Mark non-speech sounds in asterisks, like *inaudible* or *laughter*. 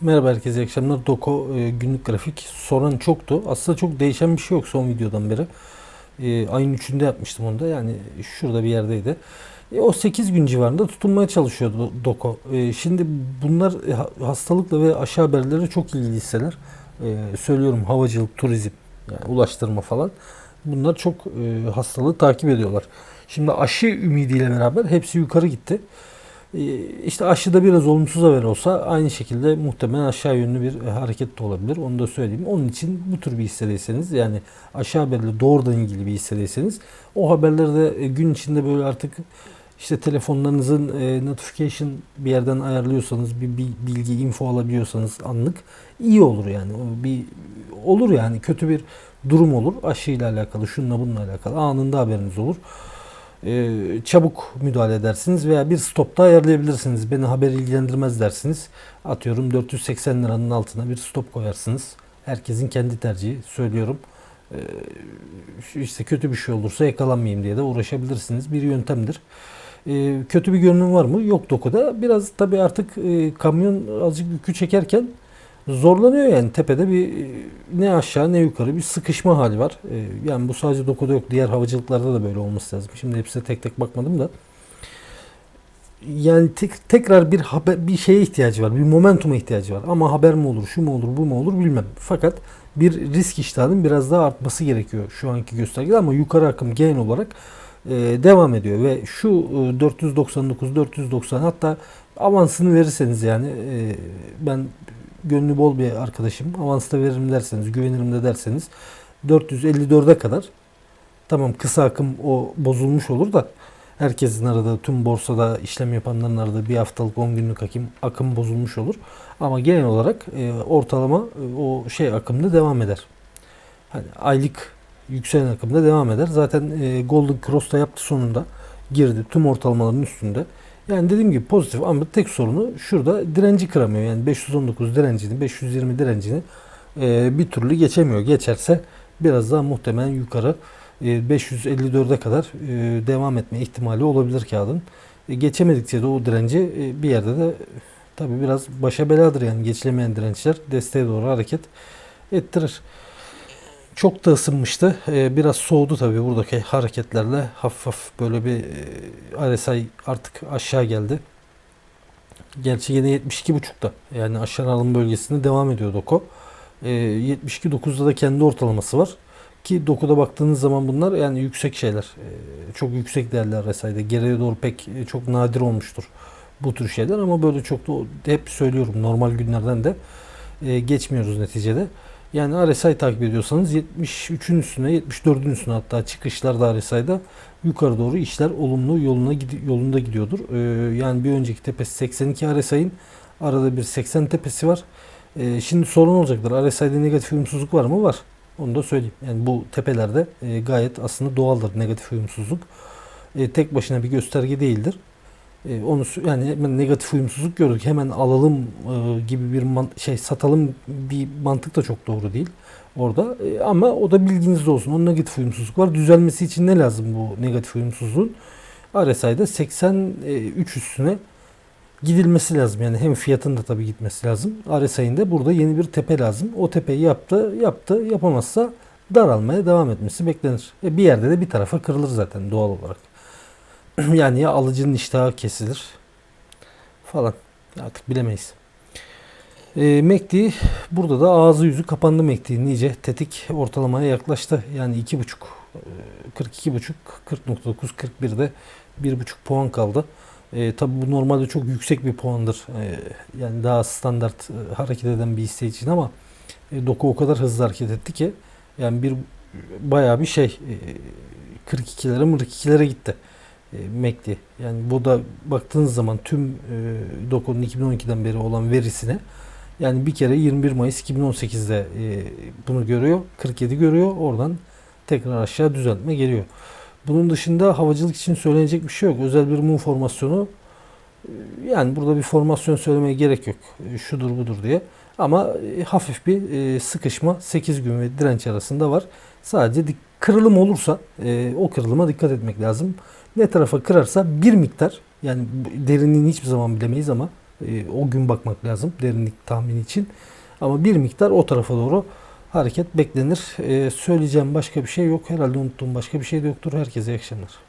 Merhaba herkese iyi akşamlar. Doko e, günlük grafik soran çoktu. Aslında çok değişen bir şey yok son videodan beri. E, ayın 3'ünde yapmıştım onu da. Yani şurada bir yerdeydi. E, o 8 gün civarında tutunmaya çalışıyordu Doko. E, şimdi bunlar e, ha- hastalıkla ve aşı haberleri çok ilgili hisseler. E, söylüyorum havacılık, turizm, yani ulaştırma falan. Bunlar çok e, hastalığı takip ediyorlar. Şimdi aşı ümidiyle beraber hepsi yukarı gitti. Ee, İşte aşıda biraz olumsuz haber olsa aynı şekilde muhtemelen aşağı yönlü bir e, hareket de olabilir. Onu da söyleyeyim. Onun için bu tür bir hissedeyseniz yani aşağı haberle doğrudan ilgili bir hissedeyseniz o haberleri de e, gün içinde böyle artık işte telefonlarınızın e, notification bir yerden ayarlıyorsanız bir, bilgi info alabiliyorsanız anlık iyi olur yani. Bir olur yani kötü bir durum olur. Aşıyla alakalı, şununla bununla alakalı anında haberiniz olur. Ee, çabuk müdahale edersiniz veya bir stopta ayarlayabilirsiniz. Beni haber ilgilendirmez dersiniz. Atıyorum 480 liranın altına bir stop koyarsınız. Herkesin kendi tercihi söylüyorum. Şu işte kötü bir şey olursa yakalanmayayım diye de uğraşabilirsiniz. Bir yöntemdir. Ee, kötü bir görünüm var mı? Yok dokuda. Biraz tabii artık e, kamyon azıcık yükü çekerken zorlanıyor yani tepede bir e, ne aşağı ne yukarı bir sıkışma hali var. E, Yani bu sadece dokuda yok. Diğer havacılıklarda da böyle olması lazım. Şimdi hepsine tek tek bakmadım da. Yani tek, tekrar bir haber, bir şeye ihtiyacı var. Bir momentuma ihtiyacı var. Ama haber mi olur, şu mu olur, bu mu olur bilmem. Fakat bir risk iştahının biraz daha artması gerekiyor şu anki göstergede ama yukarı akım genel olarak e, devam ediyor ve şu e, 499 490 hatta avansını verirseniz yani e, ben gönlü bol bir arkadaşım. Avansta veririm derseniz, güvenirim de derseniz 454'e kadar tamam kısa akım o bozulmuş olur da herkesin aradığı tüm borsada işlem yapanların aradığı bir haftalık 10 günlük akım, akım bozulmuş olur. Ama genel olarak e, ortalama e, o şey akımda devam eder. Hani aylık yükselen akımda devam eder. Zaten e, Golden Cross'ta yaptı sonunda girdi tüm ortalamaların üstünde. Yani dediğim gibi pozitif ama tek sorunu şurada direnci kıramıyor. Yani 519 direncini, 520 direncini e, bir türlü geçemiyor. Geçerse biraz daha muhtemelen yukarı e, 554'e kadar e, devam etme ihtimali olabilir kağıdın. E, geçemedikçe de o direnci e, bir yerde de tabi biraz başa beladır yani geçilemeyen dirençler desteğe doğru hareket ettirir. Çok da ısınmıştı. Ee, biraz soğudu tabii buradaki hareketlerle. Hafif hafif böyle bir e, RSI artık aşağı geldi. Gerçi yine 72.5'ta. Yani aşağı alım bölgesinde devam ediyor Doko. Ee, 72.9'da da kendi ortalaması var. Ki Doku'da baktığınız zaman bunlar yani yüksek şeyler. Ee, çok yüksek değerler RSI'de. Geriye doğru pek e, çok nadir olmuştur bu tür şeyler ama böyle çok da hep söylüyorum normal günlerden de e, geçmiyoruz neticede. Yani RSI takip ediyorsanız 73'ün üstüne 74'ün üstüne hatta çıkışlar da RSI'da yukarı doğru işler olumlu yoluna yolunda gidiyordur. Ee, yani bir önceki tepesi 82 RSI'nin arada bir 80 tepesi var. Ee, şimdi sorun olacaktır. RSI'de negatif uyumsuzluk var mı? Var. Onu da söyleyeyim. Yani bu tepelerde e, gayet aslında doğaldır negatif uyumsuzluk. E, tek başına bir gösterge değildir. E, onu yani hemen negatif uyumsuzluk gördük. Hemen alalım e, gibi bir man- şey satalım bir mantık da çok doğru değil orada. E, ama o da bilginizde olsun. O negatif uyumsuzluk var. Düzelmesi için ne lazım bu negatif uyumsuzluğun? RSI'de 83 üstüne gidilmesi lazım. Yani hem fiyatın da tabii gitmesi lazım. RSI'nin de burada yeni bir tepe lazım. O tepeyi yaptı, yaptı. Yapamazsa daralmaya devam etmesi beklenir. E, bir yerde de bir tarafa kırılır zaten doğal olarak. *clears throat* yani ya alıcının iştahı kesilir falan. Artık bilemeyiz. E, MACD burada da ağzı yüzü kapandı MACD'nin iyice tetik ortalamaya yaklaştı. Yani 2.5 e, 42.5 40.9 41'de 1.5 puan kaldı. E, tabi bu normalde çok yüksek bir puandır. E, yani daha standart e, hareket eden bir hisse için ama e, Doku o kadar hızlı hareket etti ki yani bir bayağı bir şey e, 42'lere 42'lere gitti e, MACD. Yani bu da baktığınız zaman tüm e, Doku'nun 2012'den beri olan verisine yani bir kere 21 Mayıs 2018'de e, bunu görüyor. 47 görüyor. Oradan tekrar aşağı düzeltme geliyor. Bunun dışında havacılık için söylenecek bir şey yok. Özel bir mum formasyonu yani burada bir formasyon söylemeye gerek yok. Şudur budur diye. Ama hafif bir sıkışma 8 gün ve direnç arasında var. Sadece kırılım olursa o kırılıma dikkat etmek lazım. Ne tarafa kırarsa bir miktar yani derinliğini hiçbir zaman bilemeyiz ama E, o gün bakmak lazım derinlik tahmini için. Ama bir miktar o tarafa doğru hareket beklenir. E, söyleyeceğim başka bir şey yok. Herhalde unuttuğum başka bir şey de yoktur. Herkese iyi akşamlar.